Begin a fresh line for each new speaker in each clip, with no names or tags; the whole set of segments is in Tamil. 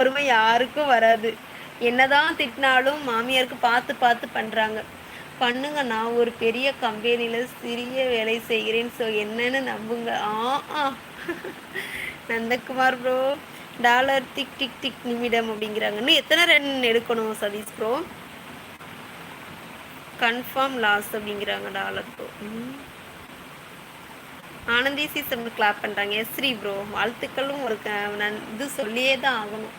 பொறுமை யாருக்கும் வராது. என்னதான் திட்டினாலும் மாமியாருக்கு பார்த்து பார்த்து பண்ணுறாங்க பண்ணுங்க நான் ஒரு பெரிய கம்பெனியில் சிறிய வேலை செய்கிறேன். ஸோ என்னன்னு நம்புங்க. ஆ ஆ. Nandakumar bro dollar tick tick tick நிமிடம் அப்படிங்கிறாங்க. இன்னும் எத்தனை ரன் எடுக்கணும் சதீஷ் ப்ரோ கன்ஃபார்ம் லாஸ் அப்படிங்கிறாங்க dollar bro Anandhi season clap பண்ணுறாங்க எஸ்ரீ ப்ரோ வாழ்த்துக்களும் ஒரு இது சொல்லியே தான் ஆகணும்.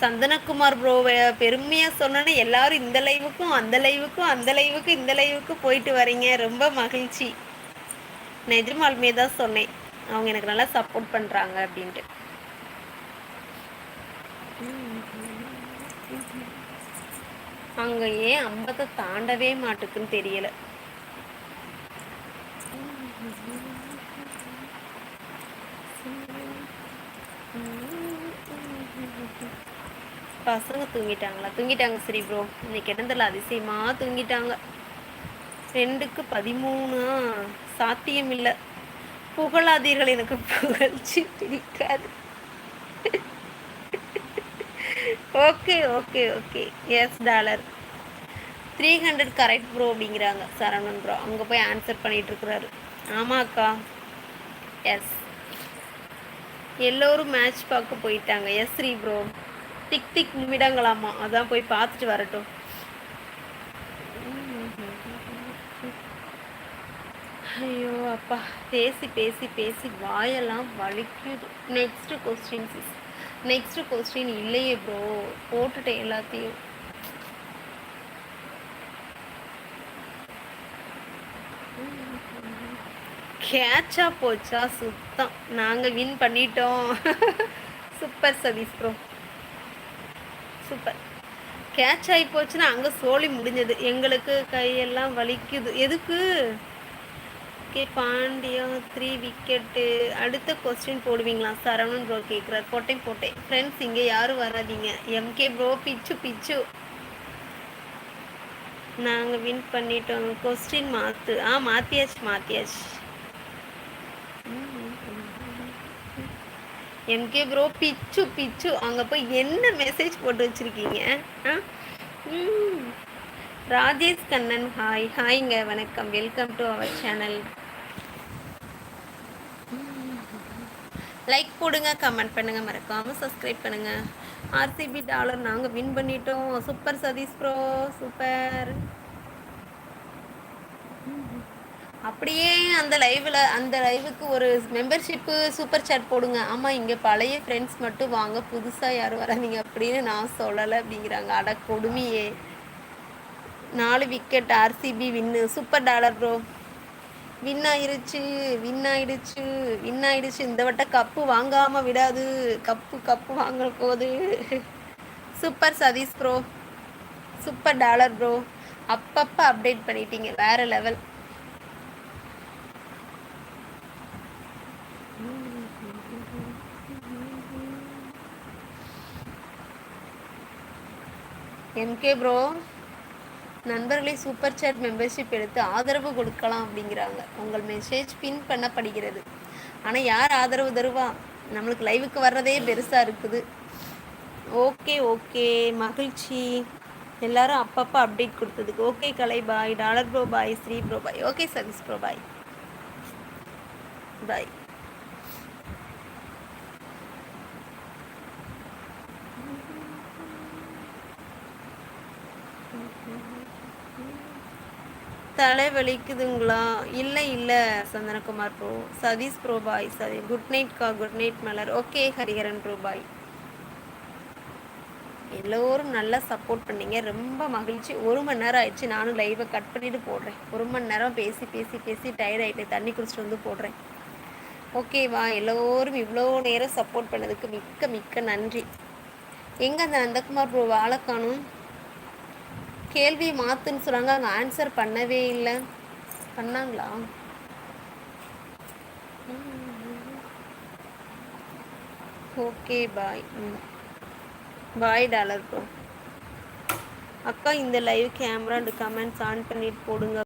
சந்தனகுமார் ப்ரோ பெருமையா சொன்னோன்னே எல்லாரும் இந்த லைவுக்கும் அந்த லைவுக்கும் அந்த லைவுக்கும் இந்த லைவுக்கும் போயிட்டு வரீங்க. ரொம்ப மகிழ்ச்சி. நான் எதிர்மாலுமே தான் சொன்னேன். அவங்க எனக்கு நல்லா சப்போர்ட் பண்றாங்க அப்படின்ட்டு. அங்க ஏன் ஐம்பத்தை தாண்டவே மாட்டுக்குன்னு தெரியல. பசங்க தூங்கிட்டாங்களா? தூங்கிட்டாங்க சரி ப்ரோ இன்னைக்கு இடத்துல அதிசயமா தூங்கிட்டாங்க. ரெண்டுக்கு பதிமூணா சாத்தியம் இல்லை புகழாதீர்கள் எனக்கு புகழ்ச்சி பிடிக்காது. Okay okay okay. Yes dollar three hundred correct bro அப்படிங்கிறாங்க சரவணன் ப்ரோ அங்கே போய் ஆன்சர் பண்ணிட்டு இருக்கிறாரு. ஆமாக்கா. எஸ் எல்லோரும் மேட்ச் பார்க்க போயிட்டாங்க. எஸ் ஸ்ரீ ப்ரோ திக் திக் நிமிடங்களாமா? அதான் போய் பார்த்துட்டு வரட்டும். ஐயோ அப்பா. பேசி பேசி பேசி வாயெல்லாம் வலிக்குது. Next question sis next question இல்லையே ப்ரோ போட்டுட்டேன் எல்லாத்தையும். கேட்சா போச்சா சுத்தம். நாங்கள் வின் பண்ணிட்டோம். Super Satish bro super. Catch ஆகி போச்சுன்னா அங்கே சோழி முடிஞ்சது. எங்களுக்கு கையெல்லாம் வலிக்குது. எதுக்கு? ஓகே பாண்டியா த்ரீ விக்கெட்டு அடுத்த கொஸ்டின் போடுவீங்களா? சரவணன் ப்ரோ கேட்குறாரு போட்டேன் போட்டேன். ஃப்ரெண்ட்ஸ் இங்கே யாரும் வராதிங்க. எம்கே ப்ரோ பிச்சு பிச்சு. நாங்கள் வின் பண்ணிட்டோம். கொஸ்டின் மாற்று ஆ மாற்றியாச்சு மாற்றியாச்சு எம்கே ப்ரோ பிச்சு பிச்சு. அங்கே போய் என்ன மெசேஜ் போட்டு வச்சுருக்கீங்க? ராஜேஷ் கண்ணன் ஹாய் ஹாய்ங்க வணக்கம். Welcome to our channel like போடுங்க கமெண்ட் பண்ணுங்க மறக்காமல் சப்ஸ்கிரைப் பண்ணுங்க. ஆர்சிபி டாலர் நாங்கள் வின் பண்ணிட்டோம். சூப்பர் சதீஷ் ப்ரோ சூப்பர் அப்படியே அந்த லைவில் அந்த லைவுக்கு ஒரு மெம்பர்ஷிப்பு சூப்பர் சாட் போடுங்க. ஆமாம் இங்கே பழைய ஃப்ரெண்ட்ஸ் மட்டும் வாங்க புதுசாக யாரும் வராதிங்க அப்படின்னு நான் சொல்லலை அப்படிங்கிறாங்க. அட கொடுமையே. நாலு wicket RCB win super dollar bro win ஆயிடுச்சு வின் ஆயிடுச்சு வின் ஆயிடுச்சு. இந்த வட்டம் கப்பு வாங்காமல் விடாது. கப்பு கப்பு வாங்க போகுது super Satish bro super dollar bro அப்பப்போ அப்டேட் பண்ணிட்டீங்க வேற லெவல் எம்கே ப்ரோ நண்பர்களை சூப்பர் சேட் மெம்பர்ஷிப் எடுத்து ஆதரவு கொடுக்கலாம் அப்படிங்கிறாங்க. உங்கள் மெசேஜ் பின் பண்ணப்படுகிறது. ஆனால் யார் ஆதரவு தருவா? நம்மளுக்கு லைவுக்கு வர்றதே பெருசாக இருக்குது. ஓகே ஓகே மகிழ்ச்சி. எல்லாரும் அப்பப்போ அப்டேட் கொடுத்ததுக்கு. Okay Kalai bye dollar bro bye Sri bro bye okay service bro bye bye தலை வலிக்குதுங்களா இல்லை இல்லை Santhanakumar bro. Satish bro bye. சதி குட் நைட் கா? Good night Malar. Okay Hariharan bro bye. எல்லோரும் நல்லா சப்போர்ட் பண்ணீங்க. ரொம்ப மகிழ்ச்சி. ஒரு மணி நேரம் ஆயிடுச்சு. நானும் லைவை கட் பண்ணிட்டு போடுறேன். ஒரு மணி நேரம் பேசி பேசி பேசி டயர்ட் ஆகிட்டு தண்ணி குடிச்சிட்டு வந்து போடுறேன். ஓகேவா எல்லோரும் இவ்வளோ நேரம் சப்போர்ட் பண்ணதுக்கு மிக்க மிக்க நன்றி. எங்கே அந்த நந்தகுமார் ப்ரோ வாழை காணும்? கேள்வி மாத்துன்னு சொன்னாங்க அங்கே ஆன்சர் பண்ணவே இல்லை. பண்ணாங்களா? ஓகே பாய் ம். பாய் டாலர் ப்ரோ அக்கா இந்த live camera and comments on பண்ணிட்டு போடுங்க.